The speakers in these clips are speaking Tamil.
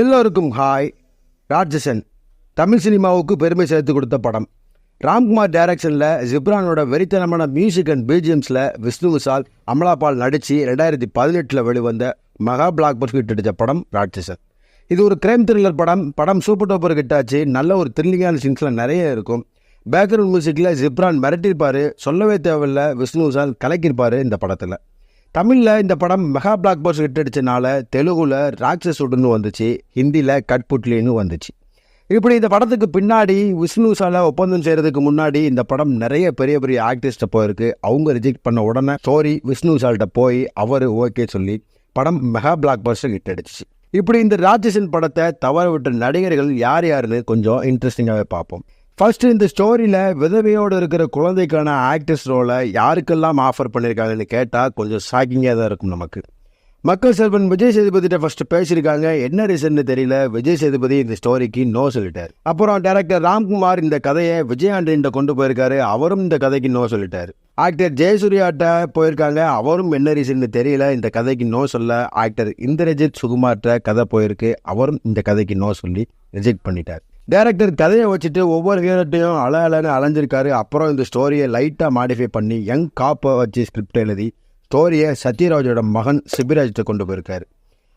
எல்லோருக்கும் ஹாய் ராட்சசன் தமிழ் சினிமாவுக்கு பெருமை சேர்த்து கொடுத்த படம். ராம்குமார் டைரக்ஷனில் ஜிப்ரானோட வெறித்தனமான மியூசிக் அண்ட் பிஜிஎம்ஸில் விஷ்ணு விஷால் அமலாபால் நடித்து ரெண்டாயிரத்தி பதினெட்டில் வெளிவந்த மகா பிளாக் பஸ்ட் ஹிட் அடித்த படம் ராட்சசன். இது ஒரு கிரைம் த்ரில்லர் படம். படம் சூப்பர் டூப்பர் கிட்டாச்சு நல்ல ஒரு த்ரில்லிங்கான சீன்ஸ்லாம் நிறைய இருக்கும். பேக்ரவுண்ட் மியூசிக்கில் ஜிப்ரான் மிரட்டியிருப்பார். சொல்லவே தேவையில்ல விஷ்ணு விஷால் கலக்கியிருப்பார் இந்த படத்தில். தமிழில் இந்த படம் மெகா பிளாக் பாஸ் ஹிட் அடிச்சனால தெலுங்குல ராட்சசுடுன்னு வந்துச்சு ஹிந்தியில் கட்புட்லின்னு வந்துச்சு. இப்படி இந்த படத்துக்கு பின்னாடி விஷ்ணு சால ஒப்பந்தம் செய்கிறதுக்கு முன்னாடி இந்த படம் நிறைய பெரிய பெரிய ஆர்டிஸ்ட்டை போயிருக்கு. அவங்க ரிஜெக்ட் பண்ண உடனே சோரி விஷ்ணு சால்கிட்ட போய் அவர் ஓகே சொல்லி படம் மெகா பிளாக் பஸ்ட் ஹிட் அடிச்சு இப்படி இந்த ராட்சசன் படத்தை தவற விட்ட நடிகர்கள் யார் யாருன்னு கொஞ்சம் இன்ட்ரெஸ்டிங்காகவே பார்ப்போம். ஃபர்ஸ்ட் இந்த ஸ்டோரியில் விதவையோடு இருக்கிற குழந்தைக்கான ஆக்டர்ஸ் ரோலை யாருக்கெல்லாம் ஆஃபர் பண்ணியிருக்காங்கன்னு கேட்டால் கொஞ்சம் ஷாக்கிங்காக தான் இருக்கும் நமக்கு. மக்கள் செல்வன் விஜய் சேதுபதிட்ட ஃபஸ்ட்டு பேசியிருக்காங்க. என்ன ரீசன்னு தெரியல. விஜய் சேதுபதி இந்த ஸ்டோரிக்கு நோ சொல்லிட்டார். அப்புறம் டேரக்டர் ராம்குமார் இந்த கதையை விஜய் ஆண்டனிட்ட கொண்டு போயிருக்காரு. அவரும் இந்த கதைக்கு நோ சொல்லிட்டார். ஆக்டர் ஜெயசூர்யாட்ட போயிருக்காங்க. அவரும் என்ன ரீசன்னு தெரியல. இந்த கதைக்கு நோ சொல்ல. ஆக்டர் இந்திரஜித் சுகுமார்ட்ட கதை போயிருக்கு. அவரும் இந்த கதைக்கு நோ சொல்லி ரிஜெக்ட் பண்ணிட்டார். டேரக்டர் கதையை வச்சுட்டு ஒவ்வொரு ஹீரோட்டையும் அல அலன்னு அலைஞ்சிருக்காரு. அப்புறம் இந்த ஸ்டோரியை லைட்டாக மாடிஃபை பண்ணி யங் காப்பை வச்சு ஸ்கிரிப்ட் எழுதி ஸ்டோரியை சத்யராஜோட மகன் சிபிராஜ்கிட்ட கொண்டு போயிருக்காரு.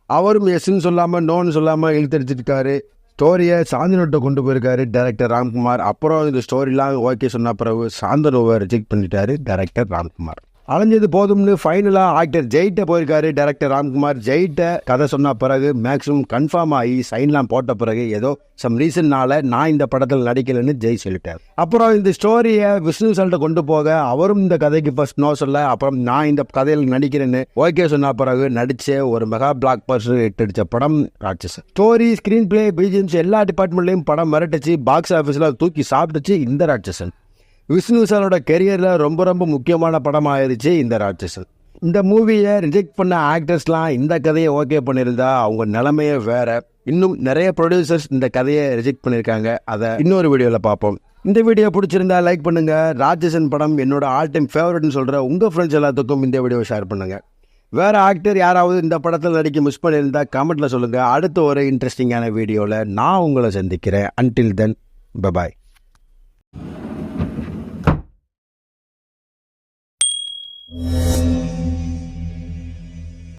அவரும் எஸ்ன்னு சொல்லாமல் நோன்னு சொல்லாமல் இழுத்தடிச்சிருக்காரு. ஸ்டோரியை சாந்தனுட்ட கொண்டு போயிருக்காரு டேரக்டர் ராம்குமார். அப்புறம் இந்த ஸ்டோரிலாம் ஓகே சொன்ன பிறகு சாந்தனோவை ரிஜெக்ட் பண்ணிட்டாரு டேரக்டர் ராம்குமார். அலைஞ்சது போதும்னு ஃபைனலாக ஆக்டர் ஜெயிட்ட போயிருக்காரு டேரக்டர் ராம்குமார். ஜெயிட்ட கதை சொன்ன பிறகு மேக்ஸிமம் கன்ஃபார்ம் ஆகி சைன்லாம் போட்ட பிறகு ஏதோ சம் ரீசன்னால நான் இந்த படத்தில் நடிக்கலைன்னு ஜெய் சொல்லிட்டார். அப்புறம் இந்த ஸ்டோரியை விஷ்ணு சார்கிட்ட கொண்டு போக அவரும் இந்த கதைக்கு ஃபர்ஸ்ட் நோ சொல்ல அப்புறம் நான் இந்த கதையில் நடிக்கிறேன்னு ஓகே சொன்ன பிறகு நடிச்ச ஒரு மெகா பிளாக் பஸ்டர் ஹிட் அடிச்ச படம் Ratsasan story screenplay BGMs எல்லா டிபார்ட்மெண்ட்லையும் படம் மிரட்டுச்சு. பாக்ஸ் ஆஃபீஸில் தூக்கி சாப்பிட்டுச்சு இந்த ராட்சசன். விஷ்ணு சாரோட கெரியரில் ரொம்ப ரொம்ப முக்கியமான படம் ஆயிடுச்சு இந்த ராட்சசன். இந்த மூவியை ரிஜெக்ட் பண்ண ஆக்டர்ஸ்லாம் இந்த கதையை ஓகே பண்ணியிருந்தா அவங்க நிலைமையே வேற. இன்னும் நிறைய ப்ரொடியூசர்ஸ் இந்த கதையை ரிஜெக்ட் பண்ணியிருக்காங்க. அதை இன்னொரு வீடியோவில் பார்ப்போம். இந்த வீடியோ பிடிச்சிருந்தா லைக் பண்ணுங்க. ராட்சசன் படம் என்னோட ஆல் டைம் ஃபேவரட்னு சொல்கிற உங்கள் ஃப்ரெண்ட்ஸ் எல்லாத்துக்கும் இந்த வீடியோ ஷேர் பண்ணுங்க. வேற ஆக்டர் யாராவது இந்த படத்தில் நடிக்க மிஸ் பண்ணியிருந்தா கமெண்ட்டில் சொல்லுங்கள் அடுத்த ஒரு இன்ட்ரெஸ்டிங்கான வீடியோவில் நான் உங்களை சந்திக்கிறேன். Until then bye bye